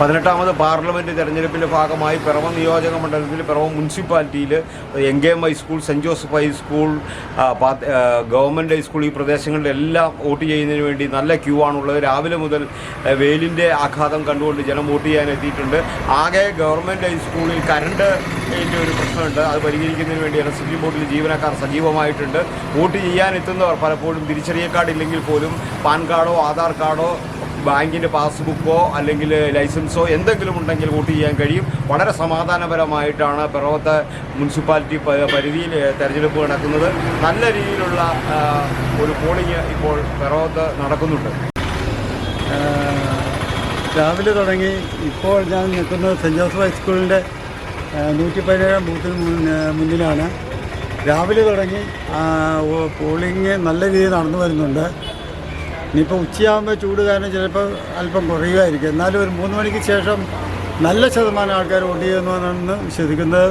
പതിനെട്ടാമത് പാർലമെന്റ് തെരഞ്ഞെടുപ്പിന്റെ ഭാഗമായി പിറവം നിയോജക മണ്ഡലത്തിൽ പിറവം മുനിസിപ്പാലിറ്റിയിൽ N K M high school Saint Joseph high school government high school ഈ പ്രദേശങ്ങളിലെല്ലാം വോട്ട് ചെയ്യുന്നതിന് വേണ്ടി നല്ല ക്യൂ ആണുള്ളത്. രാവിലെ മുതൽ വെയിലിന്റെ ആഘാതം കണ്ടുകൊണ്ട് ജനം വോട്ട് ചെയ്യാൻ എത്തിയിട്ടുണ്ട്. ആകെ ഗവൺമെന്റ് ഹൈസ്കൂളിൽ കറണ്ട് ഇതിന്റെ ഒരു പ്രശ്നമുണ്ട്. അത് പരിഹരിക്കുന്നതിന് വേണ്ടി ഇലക്ട്രിസിറ്റി ബോർഡിൽ ജീവനക്കാർ സജീവമായിട്ടുണ്ട്. വോട്ട് ചെയ്യാൻ എത്തുന്നവർ പലപ്പോഴും തിരിച്ചറിയ കാർഡ് ഇല്ലെങ്കിൽ പോലും പാൻ കാർഡോ ആധാർ കാർഡോ ബാങ്കിന്റെ പാസ്ബുക്കോ അല്ലെങ്കിൽ ലൈസൻസോ എന്തെങ്കിലും ഉണ്ടെങ്കിൽ വോട്ട് ചെയ്യാൻ കഴിയും. വളരെ സമാധാനപരമായിട്ടാണ് പിറവത്തെ മുനിസിപ്പാലിറ്റി പരിധിയിൽ തെരഞ്ഞെടുപ്പ് നടക്കുന്നത്. നല്ല രീതിയിലുള്ള ഒരു പോളിംഗ് ഇപ്പോൾ പിറവത്ത് നടക്കുന്നുണ്ട്. രാവിലെ തുടങ്ങി ഇപ്പോൾ ഞാൻ നിൽക്കുന്നത് സെന്റ് ജോസഫ് ഹൈസ്കൂളിന്റെ നൂറ്റി പതിനേഴാം ബൂത്തിന് മുന്നിലാണ്. രാവിലെ തുടങ്ങി പോളിംഗ് നല്ല രീതിയിൽ നടന്നു വരുന്നുണ്ട്. ഇനിയിപ്പോൾ ഉച്ചയാകുമ്പോൾ ചൂട് കാരണം ചിലപ്പോൾ അല്പം കുറയുമായിരിക്കും എന്നാലും ഒരു മൂന്ന് മണിക്ക് ശേഷം നല്ല ശതമാനം ആൾക്കാർ വോട്ട് ചെയ്യുമെന്നാണ് വിശ്വസിക്കുന്നത്.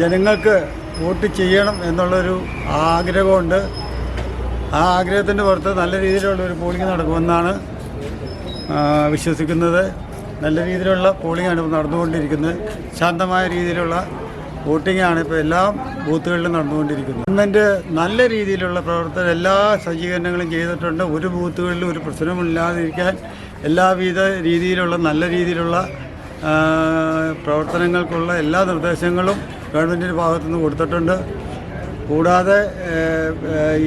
ജനങ്ങൾക്ക് വോട്ട് ചെയ്യണം എന്നുള്ളൊരു ആഗ്രഹമുണ്ട്. ആ ആഗ്രഹത്തിന്റെ പുറത്ത് നല്ല രീതിയിലുള്ള ഒരു പോളിംഗ് നടക്കുമെന്നാണ് വിശ്വസിക്കുന്നത്. നല്ല രീതിയിലുള്ള പോളിംഗ് നടന്നുകൊണ്ടിരിക്കുന്നത്. ശാന്തമായ രീതിയിലുള്ള വോട്ടിംഗാണ് ഇപ്പോൾ എല്ലാ ബൂത്തുകളിലും നടന്നുകൊണ്ടിരിക്കുന്നത്. ഗവൺമെന്റ് നല്ല രീതിയിലുള്ള പ്രവർത്തനം എല്ലാ സജ്ജീകരണങ്ങളും ചെയ്തിട്ടുണ്ട്. ഒരു ബൂത്തുകളിലും ഒരു പ്രശ്നമില്ലാതിരിക്കാൻ എല്ലാവിധ രീതിയിലുള്ള നല്ല രീതിയിലുള്ള പ്രവർത്തനങ്ങൾക്കുള്ള എല്ലാ നിർദ്ദേശങ്ങളും ഗവൺമെന്റിന്റെ ഭാഗത്തുനിന്ന് കൊടുത്തിട്ടുണ്ട്. കൂടാതെ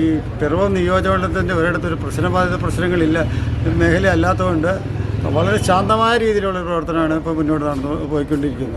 ഈ പിറവം നിയോജകമണ്ഡലത്തിന്റെ ഒരിടത്ത് ഒരു പ്രശ്നബാധിത പ്രശ്നങ്ങളില്ല മേഖല അല്ലാത്തതുകൊണ്ട് വളരെ ശാന്തമായ രീതിയിലുള്ള പ്രവർത്തനമാണ് ഇപ്പോൾ മുന്നോട്ട് നടന്നു പോയിക്കൊണ്ടിരിക്കുന്നത്.